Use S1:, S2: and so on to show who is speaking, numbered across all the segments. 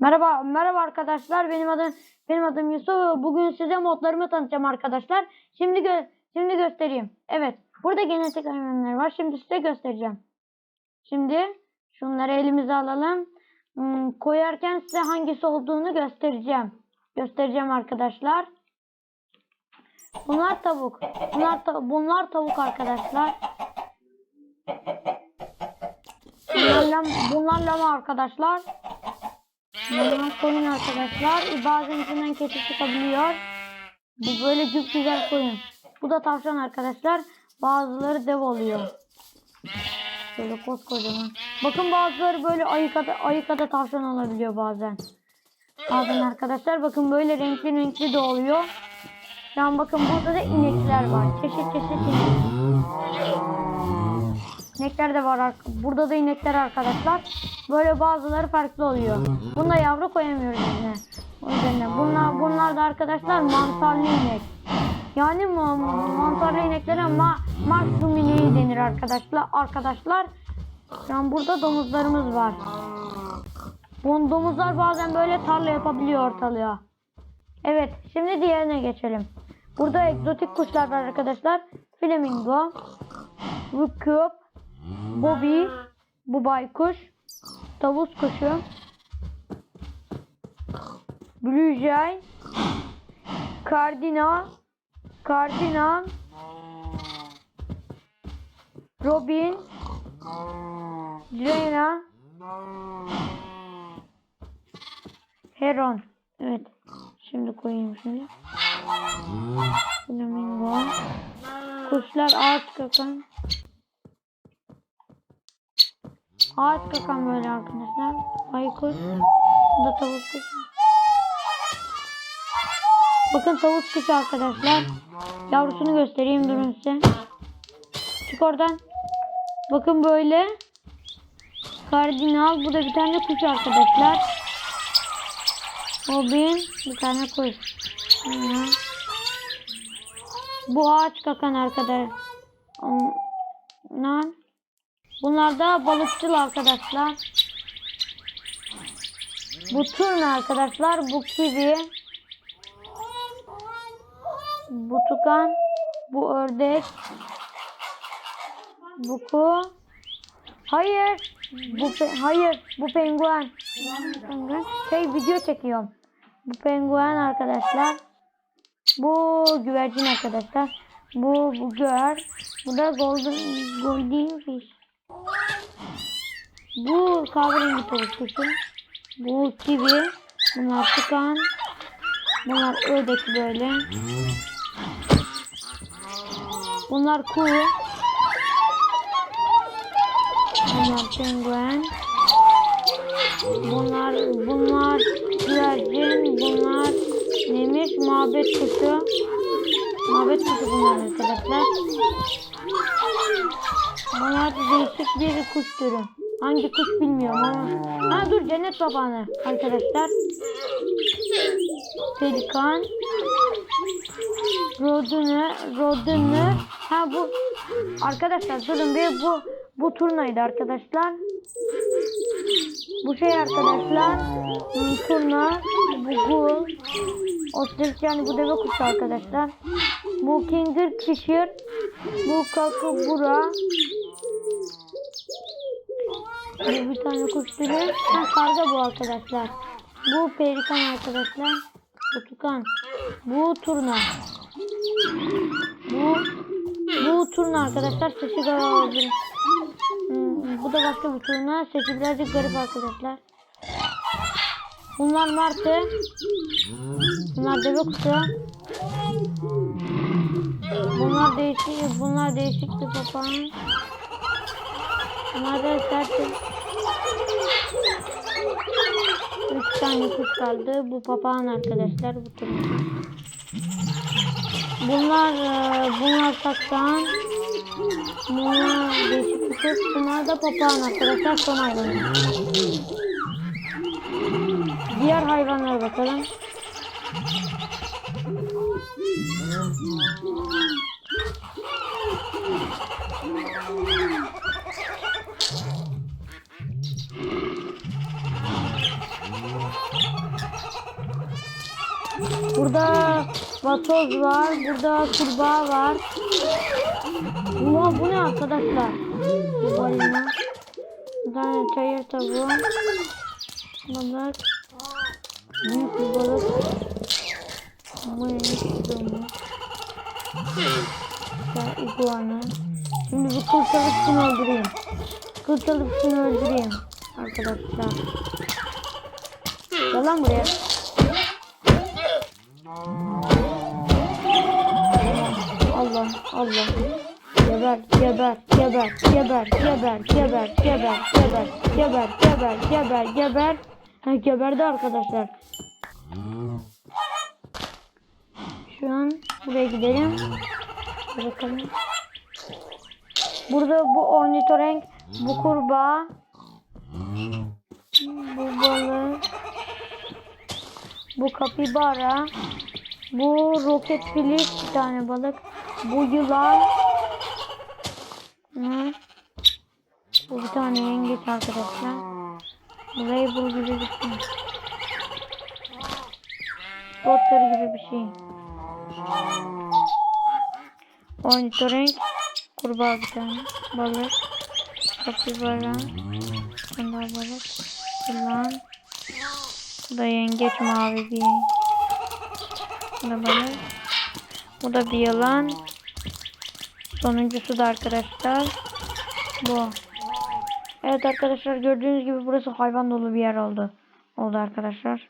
S1: Merhaba, merhaba arkadaşlar. Benim adım benim adım Yusuf. Bugün size modlarımı tanıtacağım arkadaşlar. Şimdi gö şimdi göstereyim. Evet, burada genetik hayvanlar var. Şimdi size göstereceğim. Şimdi şunları elimize alalım. Hmm, koyarken size hangisi olduğunu göstereceğim. Göstereceğim arkadaşlar. Bunlar tavuk. Bunlar ta- bunlar tavuk arkadaşlar. Bunlar lam- bunlar lama arkadaşlar. Bunlar koyun arkadaşlar. Bazen içinden keçi çıkabiliyor. Bu böyle güp güzel koyun. Bu da tavşan arkadaşlar. Bazıları dev oluyor. Böyle koskocaman. Bakın bazıları böyle ayıkada, ayıkada tavşan olabiliyor bazen. Bazen arkadaşlar bakın böyle renkli renkli de oluyor. Şu an bakın burada da inekler var. Çeşit çeşit inek. İnekler de var. Burada da inekler arkadaşlar. Böyle bazıları farklı oluyor. Bunda yavru koyamıyoruz yine. O yüzden bunlar, bunlar da arkadaşlar mantarlı inek. Yani ma- mantarlı ineklere ma maksimum ineği denir arkadaşlar. Arkadaşlar şu an burada domuzlarımız var. Bu domuzlar bazen böyle tarla yapabiliyor ortalığa. Evet şimdi diğerine geçelim. Burada egzotik kuşlar var arkadaşlar. Flamingo, Rukkup, Bobby, bu baykuş, tavus kuşu, Blue Jay, Kardina, Kardina, Robin, Drena, Heron. Evet. Şimdi koyayım şimdi. Flamingo. Kuşlar ağaç kakan. Ağaç kakan böyle arkadaşlar. Baykuş. Bu da tavuk kuşu. Bakın tavuk kuşu arkadaşlar. Yavrusunu göstereyim durun size. Çık oradan. Bakın böyle. Kardinal. Bu da bir tane kuş arkadaşlar. Robin. Bir tane kuş. Bu ağaç kakan arkadaşlar. Bunlar. Bunlar da balıkçıl arkadaşlar. Bu turna arkadaşlar. Bu kivi. Bu tukan. Bu ördek. Bu ku. Hayır. Bu hayır. Bu penguen. Penguen. Şey video çekiyorum. Bu penguen arkadaşlar. Bu güvercin arkadaşlar. Bu bu gör. Bu da golden golden fish. Bu kahverengi tavuk kuşu. Bu kivi. Bunlar tukan. Bunlar ördek böyle. Bunlar kuğu. Bunlar penguen. Bunlar bunlar güvercin. Bunlar neymiş? Mabet kuşu. Mabet kuşu bunlar arkadaşlar. Bunlar değişik bir kuş türü. Hangi kuş bilmiyorum ama. Ha dur cennet papağanı arkadaşlar. Pelikan. Rodunu, rodunu. Ha bu arkadaşlar durun bir bu bu turnaydı arkadaşlar. Bu şey arkadaşlar. Turna. Bu gul. Ostrich yani bu deve kuşu arkadaşlar. Bu Kinger Fisher. Bu Kakabura. Bu bir tane kuş türü. Ha karga bu arkadaşlar. Bu pelikan arkadaşlar. Bu tukan. Bu turna. Bu bu turna arkadaşlar. Sesi garip. Hmm, bu da başka bir turna. Sesi birazcık garip arkadaşlar. Bunlar martı. Bunlar deve kuşu. Bunlar değişik, bunlar değişik bir papağan. Bunlar da sert. Üç tane kuş kaldı. Bu papağan arkadaşlar. Bu tür. Bunlar, e, bunlar saksan. Bunlar değişik kuş. Bunlar da papağan arkadaşlar. Son hayvanı. Diğer hayvanlara bakalım. Burada vatoz var. Burada kurbağa var. Ulan bu ne arkadaşlar? Bu balina. Bir tane çayır tavuğu. Balık. Büyük bir balık. Ne? Domuz. Ya iguana. Şimdi bu kıl çalışsını öldüreyim. Kıl çalışsını öldüreyim. Arkadaşlar. Gel lan buraya. Allah Allah. Geber, geber, geber, geber, geber, geber, geber, geber, geber, geber, geber, geber. Ha, geberdi arkadaşlar. Şu an buraya gidelim. Bakalım. Burada bu ornitorenk, bu kurbağa, bu balık, bu kapibara, bu roket filik bir tane balık, bu yılan, Hı. bu bir tane yengeç arkadaşlar. Bu label gibi şey. Spotter gibi bir şey. Ornitorenk, kurbağa bir tane, balık, kapibara, daha balık, yılan, bu da yengeç mavi bir bu da balık, bu da bir yılan, sonuncusu da arkadaşlar. Bu. Evet arkadaşlar gördüğünüz gibi burası hayvan dolu bir yer oldu. Oldu arkadaşlar.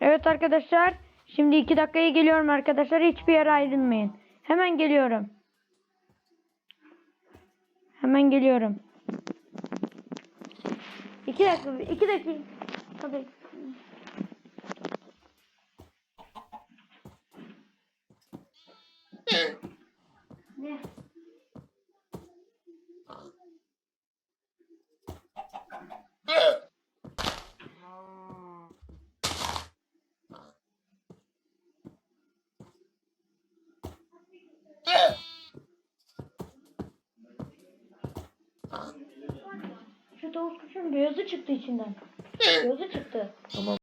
S1: Evet arkadaşlar. Şimdi iki dakikaya geliyorum arkadaşlar. Hiçbir yere ayrılmayın. Hemen geliyorum. Hemen geliyorum. İki dakika. iki dakika. Tabii. Şu tavuk kuşun beyazı çıktı içinden. Beyazı çıktı.
S2: Tamam.